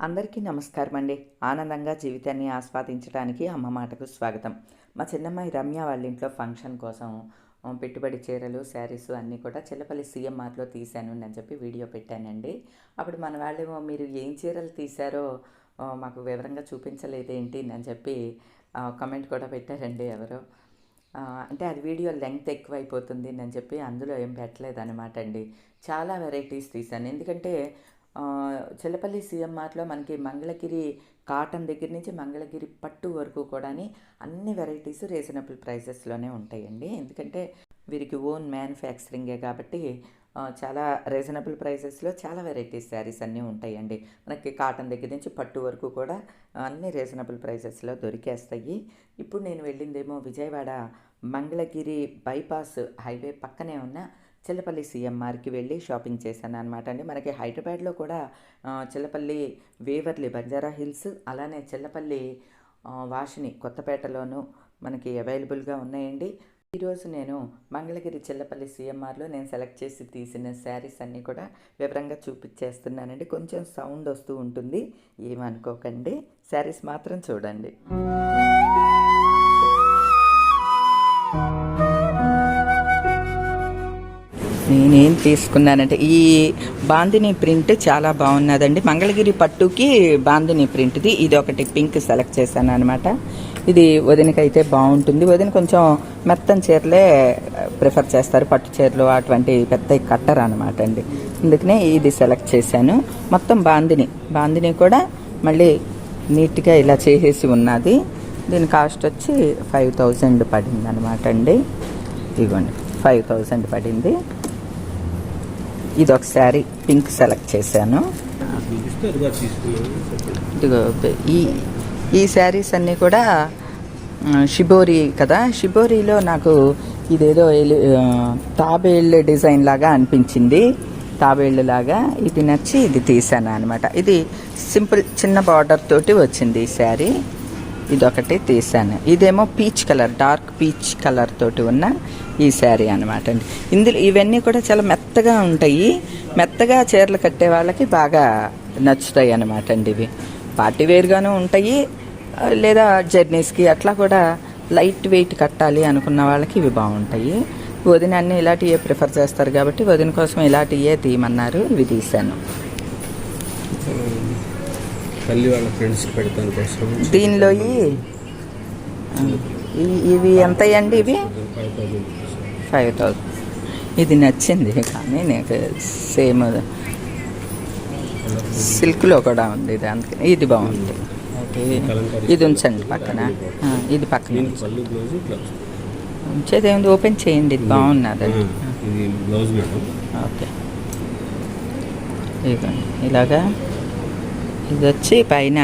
అందరికీ నమస్కారం అండి ఆనందంగా జీవితాన్ని ఆస్వాదించడానికి అమ్మ మాటకు స్వాగతం. మా చిన్నమ్మాయి రమ్య వాళ్ళ ఇంట్లో ఫంక్షన్ కోసం పెట్టుబడి చీరలు శారీస్ అన్నీ కూడా చిల్లపల్లి సీఎంఆర్లో తీశాను అని చెప్పి వీడియో పెట్టానండి. అప్పుడు మన వాళ్ళేమో మీరు ఏం చీరలు తీశారో మాకు వివరంగా చూపించలేదేంటి? అని చెప్పి కమెంట్ కూడా పెట్టారండి ఎవరో. అంటే అది వీడియో లెంగ్త్ ఎక్కువ అయిపోతుంది అని చెప్పి అందులో ఏం పెట్టలేదు అనమాట అండి. చాలా వెరైటీస్ తీశాను. ఎందుకంటే చిల్లపల్లి సీఎంఆర్లో మనకి మంగళగిరి కాటన్ దగ్గర నుంచి మంగళగిరి పట్టు వరకు కూడా అన్ని వెరైటీస్ రీజనబుల్ ప్రైసెస్లోనే ఉంటాయండి. ఎందుకంటే వీరికి ఓన్ మ్యానుఫ్యాక్చరింగే కాబట్టి చాలా రీజనబుల్ ప్రైసెస్లో చాలా వెరైటీస్ శారీస్ అన్నీ ఉంటాయండి. మనకి కాటన్ దగ్గర నుంచి పట్టు వరకు కూడా అన్ని రీజనబుల్ ప్రైసెస్లో దొరికేస్తాయి. ఇప్పుడు నేను వెళ్ళిందేమో విజయవాడ మంగళగిరి బైపాస్ హైవే పక్కనే ఉన్న చిల్లపల్లి సిఎంఆర్కి వెళ్ళి షాపింగ్ చేశాను అనమాట అండి. మనకి హైదరాబాద్లో కూడా చిల్లపల్లి వేవర్లి బంజారా హిల్స్ అలానే చిల్లపల్లి వాషిని కొత్తపేటలోనూ మనకి అవైలబుల్గా ఉన్నాయండి. ఈరోజు నేను మంగళగిరి చిల్లపల్లి సిఎంఆర్లో నేను సెలెక్ట్ చేసి తీసిన శారీస్ అన్నీ కూడా వివరంగా చూపించేస్తున్నానండి. కొంచెం సౌండ్ వస్తూ ఉంటుంది. ఏమనుకోకండి. శారీస్ మాత్రం చూడండి. నేనేం తీసుకున్నానంటే ఈ బాందిని ప్రింట్ చాలా బాగున్నదండి. మంగళగిరి పట్టుకి బాందిని ప్రింట్ది. ఇది ఒకటి పింక్ సెలెక్ట్ చేశాను అనమాట ఇది వదినకైతే బాగుంటుంది. వదిన కొంచెం మెత్తని చీరలే ప్రిఫర్ చేస్తారు. పట్టు చీరలు అటువంటి పెద్ద కట్టరు అనమాట అండి అందుకనే ఇది సెలెక్ట్ చేశాను. మొత్తం బాందిని. బాందిని కూడా మళ్ళీ నీట్గా ఇలా చేసేసి ఉన్నది. దీని కాస్ట్ వచ్చి ఫైవ్ థౌజండ్ పడింది అనమాట అండి ఇదిగోండి ఫైవ్ థౌజండ్ పడింది. ఇది ఒక శారీ పింక్ సెలెక్ట్ చేశాను. ఇదిగో ఈ ఈ శారీస్ అన్నీ కూడా షిబోరి కదా. షిబోరిలో నాకు ఇదేదో ఎలి- తాబేళ్ళు డిజైన్ లాగా అనిపించింది. తాబేళ్ళు లాగా. ఇది నచ్చి ఇది తీసాను అనమాట ఇది సింపుల్ చిన్న బార్డర్ తోటి వచ్చింది ఈ శారీ. ఇదొకటి తీసాను ఇదేమో peach colour dark peach colour తోటి ఉన్న ఈ శారీ అనమాట అండి. ఇందులో ఇవన్నీ కూడా చాలా మెత్తగా ఉంటాయి. మెత్తగా చీరలు కట్టే వాళ్ళకి బాగా నచ్చుతాయి అనమాట అండి ఇవి. పార్టీ వేర్గాను ఉంటాయి. లేదా జర్నీస్కి అట్లా కూడా లైట్ వెయిట్ కట్టాలి అనుకున్న వాళ్ళకి ఇవి బాగుంటాయి. వదిన అన్ని ఇలాంటివే ప్రిఫర్ చేస్తారు కాబట్టి వదిన కోసం ఇలాంటివే తీయమన్నారు. ఇవి తీశాను. తల్లి వాళ్ళ ఫ్రెండ్స్ పెడతాను కోసం. దీనిలో ఇవి ఎంత అండి ఇవి? ఫైవ్ థౌజండ్ ఇది నచ్చింది కానీ నాకు సేమ్ సిల్క్లో కూడా ఉంది ఇది అందుకని ఇది బాగుంది. ఇది ఉంచండి పక్కన. ఇది పక్కన. ఉంచేది ఏముంది? ఓపెన్ చేయండి ఇది బాగున్నది. ఓకే. ఇదిగోండి. ఇలాగా ఇది వచ్చి పైన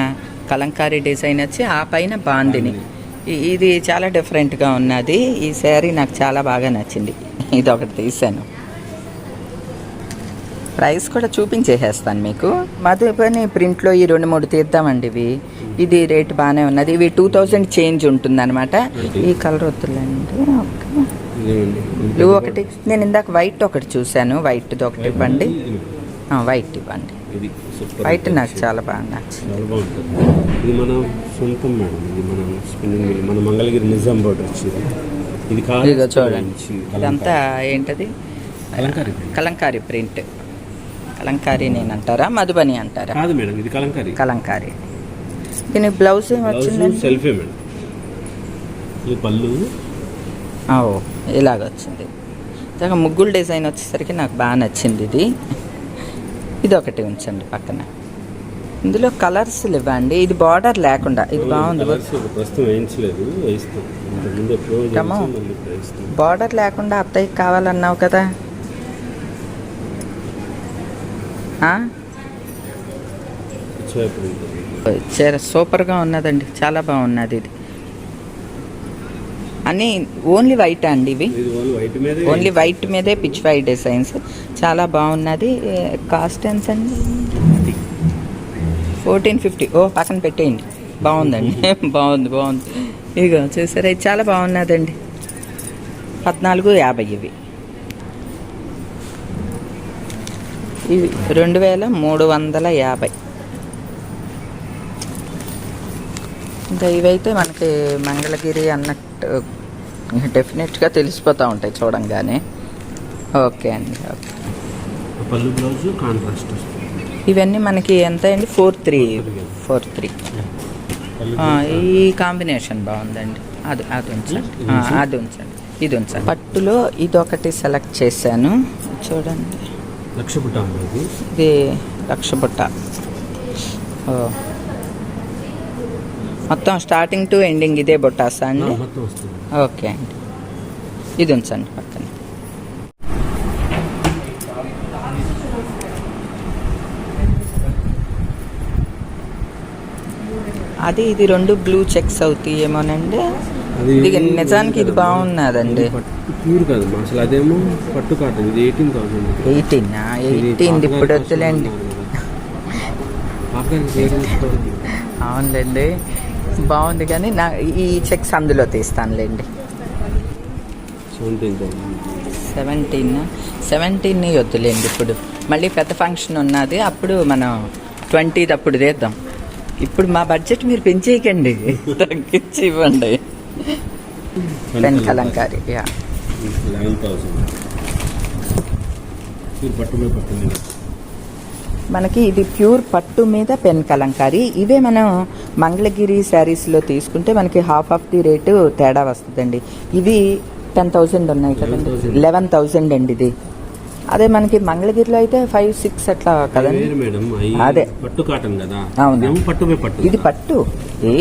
కలంకారీ డిజైన్ వచ్చి ఆ పైన బాందిని. ఇది చాలా డిఫరెంట్గా ఉన్నది. ఈ శారీ నాకు చాలా బాగా నచ్చింది. ఇది ఒకటి తీసాను ప్రైస్ కూడా చూపించేసేస్తాను మీకు. మధుబని ప్రింట్లో ఈ రెండు మూడు తీద్దామండి ఇవి. ఇది రేట్ బాగానే ఉన్నది. ఇవి టూ థౌజండ్ చేంజ్ ఉంటుందన్నమాట. ఈ కలర్ వద్దులేండి. ఓకే. బ్లూ ఒకటి. నేను ఇందాక వైట్ ఒకటి చూశాను. వైట్ది ఒకటి ఇవ్వండి. వైట్ ఇవ్వండి. ఇది వైట్ నాకు చాలా బాగా నచ్చింది. చాలా బాగుంటుంది. ఇది మన సొంతం మేడం. ఇది మన స్పిన్నింగ్ మిల్ మన మంగళగిరి నిజాం బోర్డర్ వచ్చింది ఇది కాదు చూడండి. ఇదంతా ఏంటది? కలంకారీ కలంకారీ ప్రింట్ కలంకారీ నేను అంటారా మధుబని అంటారా? కాదు మేడం ఇది కలంకారీ. కలంకారీ. దీని బ్లౌజ్ ఏం బ్లౌజ్ వచ్చిందండి? సెల్ఫే మేడం. ఇది పళ్ళు. ఆ, ఓ ఇలాగ వచ్చింది. ముగ్గులు డిజైన్ వచ్చేసరికి నాకు బాగా నచ్చింది ఇది. ఇది ఒకటి ఉంచండి పక్కన. ఇందులో కలర్స్ ఇవ్వండి ఇది బార్డర్ లేకుండా. ఇది బాగుంది. బార్డర్ లేకుండా అత్తయ్యకి కావాలన్నావు కదా. సూపర్గా ఉన్నదండి. చాలా బాగున్నది ఇది. అన్నీ ఓన్లీ వైట్ అండి ఇవి. ఓన్లీ వైట్ మీద ఓన్లీ వైట్ మీదే పిచ్ వైట్ డిజైన్స్. చాలా బాగున్నది. కాస్ట్ ఎంత అండి? Fourteen fifty. ఓ పక్కన పెట్టేయండి. బాగుందండి. బాగుంది బాగుంది. ఇదిగో చూసారా? ఇది చాలా బాగున్నదండి. పద్నాలుగు యాభై ఇవి. ఇవి రెండు వేల మూడు వందల యాభై. ఇంకా ఇవైతే మనకి మంగళగిరి అన్నట్టు డెఫినెట్గా తెలిసిపోతూ ఉంటాయి చూడంగానే. ఓకే అండి ఓకే పళ్ళు బ్లౌజ్ కాంట్రాస్ట్ వస్తుంది ఇవన్నీ మనకి ఎంత అండి ఫోర్ త్రీ ఫోర్ త్రీ ఈ కాంబినేషన్ బాగుందండి. అది అది ఉంచండి. ఆ, అది ఉంచండి. ఇది ఉంచండి. పట్టులో ఇది ఒకటి సెలెక్ట్ చేశాను. చూడండి. లక్ష ఇది లక్ష బుట్ట. ఓ. మొత్తం స్టార్టింగ్ టు ఎండింగ్ ఇదే బుట్టాసా అండి? ఓకే అండి. ఇది ఉంచండి పక్కన. అది ఇది రెండు బ్లూ చెక్స్ అవుతాయి ఏమోనండి నిజానికి ఇది బాగున్నదండి. ప్యూర్ కాదు అసలు అదేమో పట్టు కాటన్ ఇది ఎయిటీన్ థౌసండ్ ఎయిటీన్ ఎయిటీన్ ఇప్పుడు వద్దులేండి. అవునులేండి. బాగుంది కానీ నా ఈ చెక్స్ అందులో తీస్తానులేండి. సెవెంటీన్ సెవెంటీన్ వద్దులేండి ఇప్పుడు. మళ్ళీ పెద్ద ఫంక్షన్ ఉన్నది. అప్పుడు మనం ట్వంటీది అప్పుడు తీద్దాం. ఇప్పుడు మా బడ్జెట్ మీరు పెంచేయకండి. తగ్గించి ఇవ్వండి. Pen Kalamkari yeah. పట్టు మనకి ఇది ప్యూర్ పట్టు మీద పెన్ కలంకారీ. ఇవే మనం మంగళగిరి శారీస్లో తీసుకుంటే మనకి హాఫ్ ఆఫ్ ది రేటు తేడా వస్తుందండి. ఇవి టెన్ థౌజండ్ ఉన్నాయి కదండి. 11,000. లెవెన్ థౌజండ్ అండి ఇది. అదే మనకి మంగళగిరిలో అయితే ఫైవ్ సిక్స్ అట్లా కదండి. అదే. పట్టు కాటన్ కదా. అవును. ఇదేమో పట్టు మీద పట్టు ఇది పట్టు. ఏ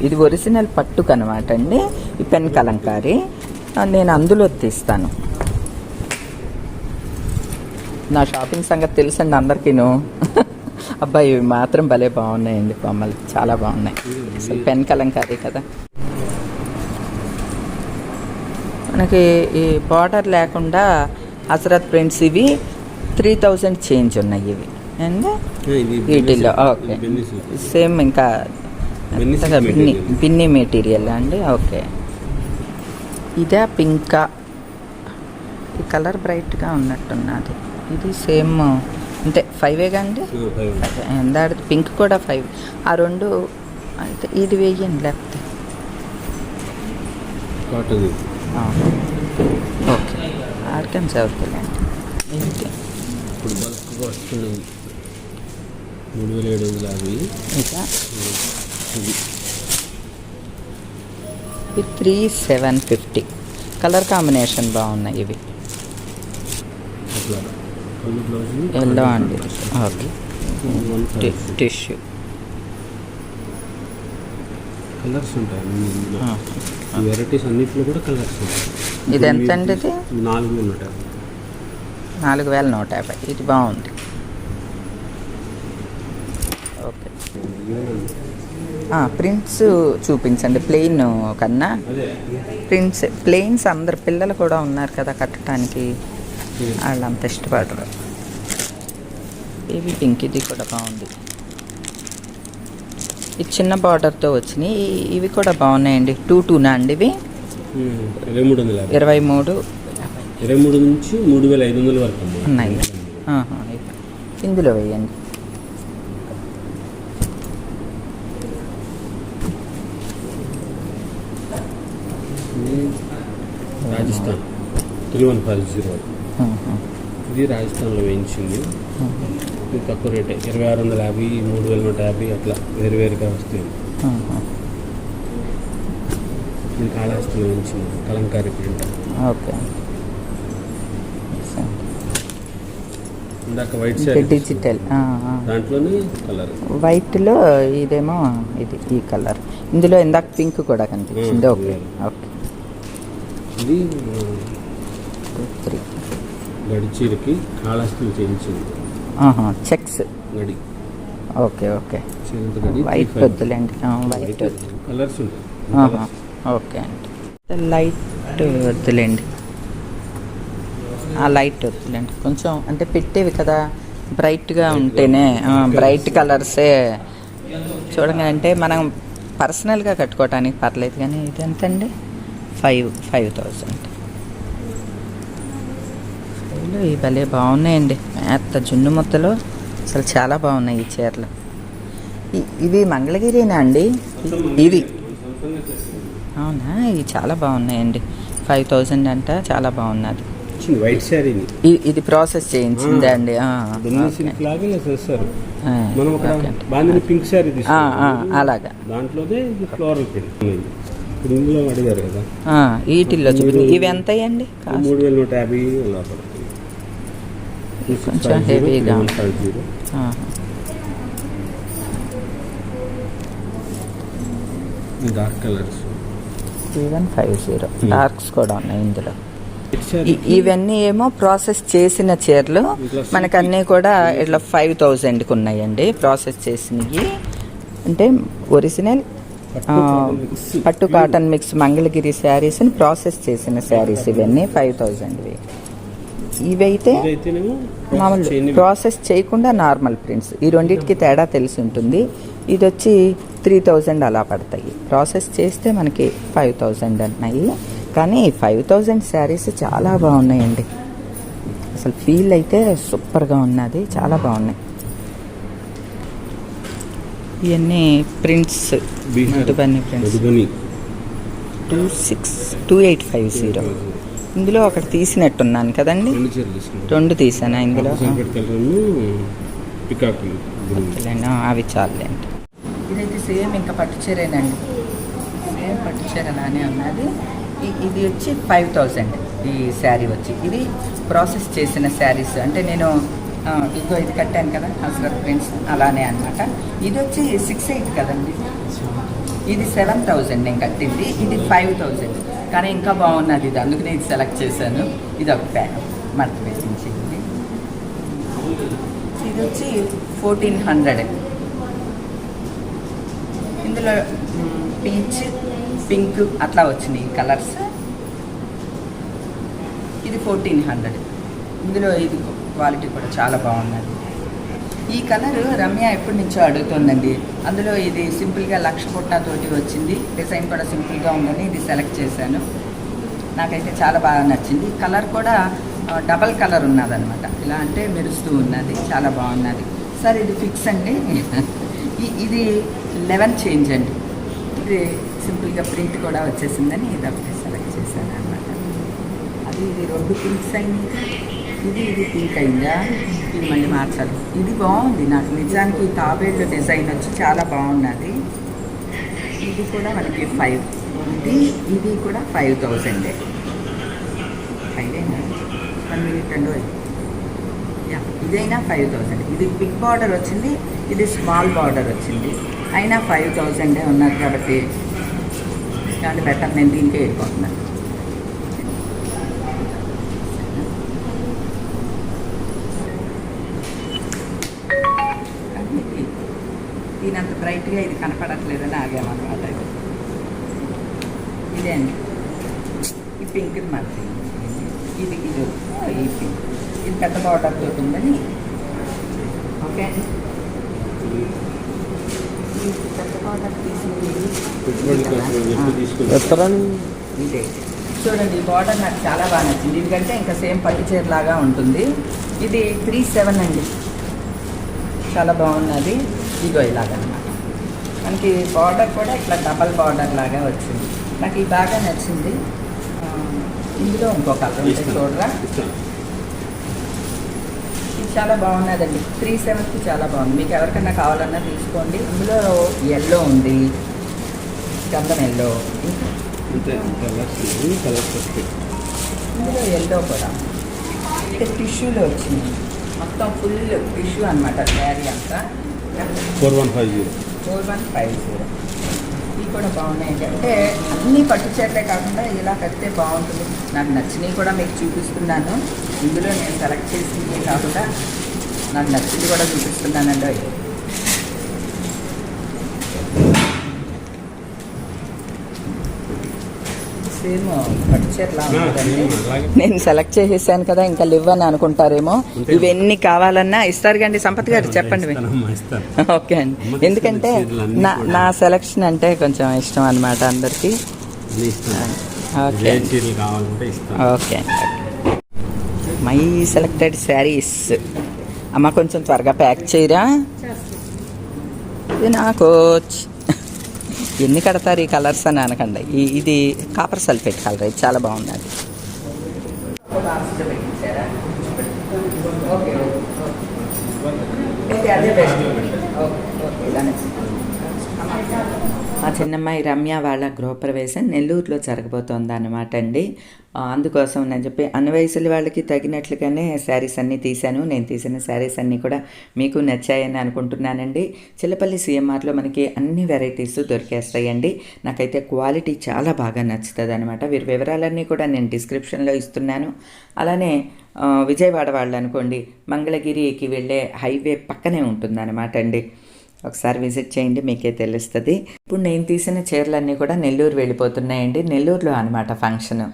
ఇది ఒరిజినల్ పట్టుకు అనమాట అండి. ఈ పెన్ కలంకారీ. నేను అందులో తీస్తాను. నా షాపింగ్ సంగతి తెలుసండి అందరికీను. అబ్బాయి ఇవి మాత్రం భలే బాగున్నాయండి బొమ్మలు. చాలా బాగున్నాయి. అసలు పెన్ కలంకారీ కదా. మనకి ఈ బార్డర్ లేకుండా హజరత్ ప్రింట్స్ ఇవి త్రీ థౌజండ్ చేంజ్ ఉన్నాయి ఇవి. అండ్ బెన్నీ ఓకే. సేమ్ ఇంకా బెన్నీ. బిన్ని మెటీరియల్ అండి. ఓకే. ఇదే పింకా. ఈ కలర్ బ్రైట్గా ఉన్నట్టున్నది. ఇది సేమ్ అంటే ఫైవేగా అండి. ఎందాడు పింక్ కూడా ఫైవ్ ఆ రెండు అయితే ఇది వేయండి లేకపోతే. ఓకే. ఆర్కెన్స్ అవుతుందండి ఏంటి ఇప్పుడు బల్క్గా వస్తున్నాయి మూడు వేల ఏడు వందల ఇక ఇది? Three seven fifty. Colour combination బాగున్నాయి ఇవి. ఎల్లో అండి. ఓకే. టిష్యూ. కలర్స్ ఉంటాయి వెరైటీస్ అన్నిట్లో కూడా కలర్స్ ఉంటాయి. ఇది ఎంత అండి ఇది? నాలుగు వేలు నూట యాభై. నాలుగు వేల నూట యాభై. ఇది బాగుంది. ఓకే. ప్రింట్స్ చూపించండి. ప్లెయిన్ కన్నా. ప్రింట్స్ ప్లెయిన్స్ అందరు పిల్లలు కూడా ఉన్నారు కదా కట్టడానికి. వాళ్ళు అంత ఇష్టపడరు. ఇవి పింక్ ఇది కూడా బాగుంది. ఈ చిన్న బార్డర్తో వచ్చినాయి ఇవి కూడా బాగున్నాయండి. టూ టూనా అండి ఇవి. ఇరవై మూడు ఇరవై మూడు. నుంచి మూడు వేల ఐదు వందల వరకు. ఉన్నాయి. ఇందులో వేయండి. ఇది Rajasthan. Three one five zero. ఇది రాజస్థాన్లో వేయించింది. ఇది తక్కువ రేటే. ఇరవై ఆరు వందల యాభై మూడు వేల నూట యాభై అట్లా వేరు వేరుగా వస్తాయి. ఆహా. ఇది కాళహస్తిలో వేయించింది. కలంకారీ ప్రింట్. ఓకే. ఇందాక వైట్ డిజిటల్. దాంట్లోనే కలర్. వైట్లో ఇదేమో ఇది ఈ కలర్. ఇందులో ఇందాక పింక్ కూడా కనిపించింది. ఓకే. ఓకే. ఇది టూ త్రీ. గడి చీరకి కాళహస్తిలో చేయించింది చెక్స్. గడి. Okay okay. వైట్ వద్దులేండి. వైట్ వద్దు. కలర్స్ ఓకే అండి. లైట్ వద్దులేండి. ఆ లైట్ వద్దులేండి. కొంచెం అంటే పెట్టేవి కదా బ్రైట్గా ఉంటేనే ఆ, బ్రైట్ కలర్సే. చూడగా అంటే మనం పర్సనల్గా కట్టుకోవటానికి పర్లేదు కానీ ఇది ఎంతండి? ఫైవ్ ఫైవ్ థౌజండ్ ఈ భలే బాగున్నాయండి. మేత్త జున్ను ముద్దలు. అసలు చాలా బాగున్నాయి ఈ చీరలు. ఇవి మంగళగిరినా అండి? ఇది అవునా? ఇవి చాలా బాగున్నాయండి. ఫైవ్ థౌజండ్ అంట చాలా బాగున్నది. వైట్ శారీని. ఇ- ఇది ప్రాసెస్ చేయించిందే అండి. సిల్క్ చేస్తారు. మనం ఒక. బాందిని పింక్ శారీ తీసుకున్నాం అలాగా. దాంట్లోనే ఫ్లోరల్ ప్రింట్ ఇప్పుడు ఇందులో అడిగారు కదా. వీటిల్లో చూడండి ఇవి ఎంత కాస్ట్ మూడు వేల నూట యాభై కొంచెం హెవీగా. Dark colours. Five zero Hmm. Darks కూడా ఉన్నాయి ఇందులో. ఇవన్నీ ఏమో ప్రాసెస్ చేసిన చీరలు. ఇట్లా మనకు అన్నీ కూడా ఇట్లా ఫైవ్ థౌజండ్కి ఉన్నాయండి. ప్రాసెస్ చేసినవి. అంటే ఒరిజినల్ పట్టు కాటన్ మిక్స్. పట్టు కాటన్ మిక్స్ మంగళగిరి శారీస్ని ప్రాసెస్ చేసిన శారీస్ ఇవన్నీ ఫైవ్ థౌజండ్వి ఇవైతే మామూలు ప్రాసెస్ చేయకుండా నార్మల్ ప్రింట్స్ ఈ రెండింటికి తేడా తెలిసి ఉంటుంది. ఇది వచ్చి త్రీ థౌజండ్ అలా పడతాయి. ప్రాసెస్ చేస్తే మనకి ఫైవ్ థౌజండ్ అన్నాయి. కానీ ఫైవ్ థౌజండ్ శారీస్ చాలా బాగున్నాయండి. అసలు ఫీల్ అయితే సూపర్గా ఉన్నది. చాలా బాగున్నాయి. ఇవన్నీ prints Madhubani prints two six two eight five zero ఇందులో ఒకటి తీసినట్టున్నాను కదండి? రెండు తీసాను ఇందులో? అవి చాలండి ఇదైతే సేమ్ ఇంకా పట్టు చీరేనండి. సేమ్ పట్టు చీర అలానే ఉన్నది ఇది వచ్చి ఫైవ్ థౌజండ్ ఈ శారీ వచ్చి. ఇది ప్రాసెస్ చేసిన శారీస్. అంటే నేను ఇదిగో ఇది కట్టాను కదా హస్రత్ ప్రింట్స్ అలానే అన్నమాట. ఇది వచ్చి సిక్స్ ఎయిట్ కదండి. ఇది సెవెన్ థౌజండ్ నేను కట్టింది. ఇది ఫైవ్ థౌజండ్ కానీ ఇంకా బాగున్నది ఇది. అందుకనే ఇది సెలెక్ట్ చేశాను. ఇది ఒక ప్యాక్ మడత వేసించింది ఇది వచ్చి ఫోర్టీన్ హండ్రెడ్ ఇందులో పీచ్ పింక్ అట్లా వచ్చినాయి కలర్స్. ఇది ఫోర్టీన్ హండ్రెడ్ ఇందులో ఇది క్వాలిటీ కూడా చాలా బాగున్నది. ఈ కలర్ రమ్య ఎప్పటి నుంచో అడుగుతుందండి. అందులో ఇది సింపుల్గా లక్ష పుట్టాతోటి వచ్చింది. డిజైన్ కూడా సింపుల్గా ఉందని ఇది సెలెక్ట్ చేశాను. నాకైతే చాలా బాగా నచ్చింది. కలర్ కూడా డబల్ కలర్ ఉన్నదనమాట ఇలా అంటే మెరుస్తూ ఉన్నది. చాలా బాగున్నది. సార్ ఇది ఫిక్స్ అండి. ఇది లెవెన్ చేంజ్ అండి. ఇది సింపుల్గా ప్రింట్ కూడా వచ్చేసిందని ఇది ఒకటి సెలెక్ట్ చేశాను అనమాట అది ఇది రెండు పింక్స్ అయింది? ఇది ఇది పింక్ అయిందా? మళ్ళీ మార్చాలి. ఇది బాగుంది నాకు. నిజానికి ఈ తాబేళ్ళు డిజైన్ వచ్చి చాలా బాగున్నది. ఇది కూడా మనకి ఫైవ్. ఇది ఇది కూడా ఫైవ్ థౌజండే. ఫైవేనా వన్ మినిట్ అండి యా ఇదైనా ఫైవ్ థౌజండ్. ఇది బిగ్ బార్డర్ వచ్చింది ఇది స్మాల్ బార్డర్ వచ్చింది. అయినా ఫైవ్ థౌజండే ఉన్నారు కాబట్టి కాబట్టి బెటర్ నేను దీనికే వెళ్ళిపోతున్నాను దీనంత బ్రైట్గా ఇది కనపడట్లేదని ఆగామన్నమాట ఇదే అండి. ఈ పింక్ మనకి ఇది ఇది. ఈ పింక్. ఇది పెద్ద బార్డర్ తోటి ఉందని. ఓకే అండి. పెద్ద బార్డర్ తీసుకుంటారు ఇదే. చూడండి ఈ బార్డర్ నాకు చాలా బాగా నచ్చింది. ఎందుకంటే ఇంకా సేమ్ పట్టు చీర లాగా ఉంటుంది. ఇది త్రీ సెవెన్ అండి. చాలా బాగున్నది. ఇగో ఇలాగనమాట మనకి బార్డర్ కూడా ఇట్లా డబల్ బార్డర్ లాగా వచ్చింది. నాకు ఇది బాగా నచ్చింది. ఇందులో ఇంకో కలర్ ఉంటుంది చూడరా? ఇది చాలా బాగున్నదండి. త్రీ సెవెన్కి చాలా బాగుంది. మీకు ఎవరికైనా కావాలన్నా తీసుకోండి. ఇందులో ఎల్లో ఉంది. గంధం ఎల్లో ఇందులో ఎల్లో కూడా. అంటే టిష్యూలో వచ్చింది. మొత్తం ఫుల్ టిష్యూ అనమాట శారీ అంతా. Four one five zero. Four one five zero. ఇవి కూడా బాగున్నాయండి అంటే అన్నీ పట్టు చీరలే కాకుండా ఇలా కడితే బాగుంటుంది. నాకు నచ్చినవి కూడా మీకు చూపిస్తున్నాను. ఇందులో నేను సెలెక్ట్ చేసింది కాకుండా నాకు నచ్చింది కూడా చూపిస్తున్నానండి సేమ్ పట్టు చీరలా ఉంటుందండి అలాగే నేను సెలెక్ట్ చేసేసాను కదా ఇంకా లివ్వని అనుకుంటారేమో. ఇవన్నీ కావాలన్నా ఇస్తారు కండి సంపత్ గారు చెప్పండి. ఓకే అండి. ఎందుకంటే నా నా. సెలక్షన్ అంటే కొంచెం ఇష్టం అనమాట అందరికీ. Okay. Okay my selected saris అమ్మ కొంచెం త్వరగా ప్యాక్ చేయరా? ఇది నా కోచ్ ఎన్ని కడతారు ఈ కలర్స్ అని అనకండి. ఈ- ఇది కాపర్ సల్ఫేట్ కలర్ ఇది చాలా బాగుంది అది మా చిన్నమ్మాయి రమ్య వాళ్ళ గృహప్రవేశం నెల్లూరులో జరగబోతోంది అనమాట అండి అందుకోసం నేను చెప్పి అన్ని వయసుల వాళ్ళకి తగినట్లుగానే శారీస్ అన్నీ తీశాను. నేను తీసిన శారీస్ అన్నీ కూడా మీకు నచ్చాయని అనుకుంటున్నానండి. చిల్లపల్లి సిఎంఆర్లో మనకి అన్ని వెరైటీస్ దొరికేస్తాయండి. నాకైతే క్వాలిటీ చాలా బాగా నచ్చుతుంది అనమాట వీరి వివరాలన్నీ కూడా నేను డిస్క్రిప్షన్లో ఇస్తున్నాను. అలానే విజయవాడ వాళ్ళు అనుకోండి మంగళగిరికి వెళ్ళే హైవే పక్కనే ఉంటుందన్నమాట అండి. ఒకసారి విజిట్ చేయండి మీకే తెలుస్తుంది. ఇప్పుడు నేను తీసిన చీరలన్నీ కూడా నెల్లూరు వెళ్ళిపోతున్నాయండి. నెల్లూరులో అనమాట ఫంక్షన్.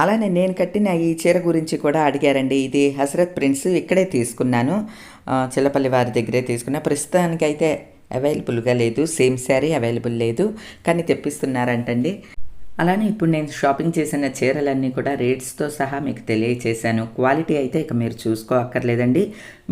అలానే నేను కట్టిన ఈ చీర గురించి కూడా అడిగారండి. ఇది హసరత్ ప్రిన్స్ ఇక్కడే తీసుకున్నాను. చిల్లపల్లి వారి దగ్గరే తీసుకున్నా. ప్రస్తుతానికి అయితే అవైలబుల్గా లేదు. సేమ్ శారీ అవైలబుల్ లేదు. కానీ తెప్పిస్తున్నారంటండి. అలానే ఇప్పుడు నేను షాపింగ్ చేసిన చీరలన్నీ కూడా రేట్స్తో సహా మీకు తెలియచేశాను. క్వాలిటీ అయితే ఇక మీరు చూసుకోక్కర్లేదండి.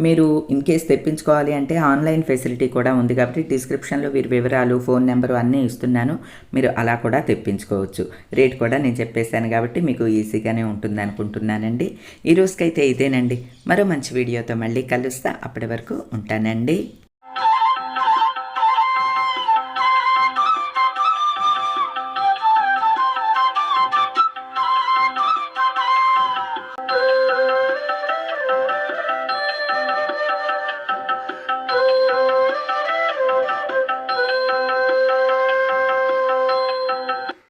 మీరు ఇన్ కేస్ తెప్పించుకోవాలి అంటే ఆన్లైన్ ఫెసిలిటీ కూడా ఉంది కాబట్టి డిస్క్రిప్షన్లో వీరి వివరాలు ఫోన్ నెంబరు అన్నీ ఇస్తున్నాను. మీరు అలా కూడా తెప్పించుకోవచ్చు. రేట్ కూడా నేను చెప్పేశాను కాబట్టి మీకు ఈజీగానే ఉంటుంది అనుకుంటున్నానండి. ఈ రోజుకైతే ఇదేనండి. మరో మంచి వీడియోతో మళ్ళీ కలుస్తా. అప్పటి వరకు ఉంటానండి.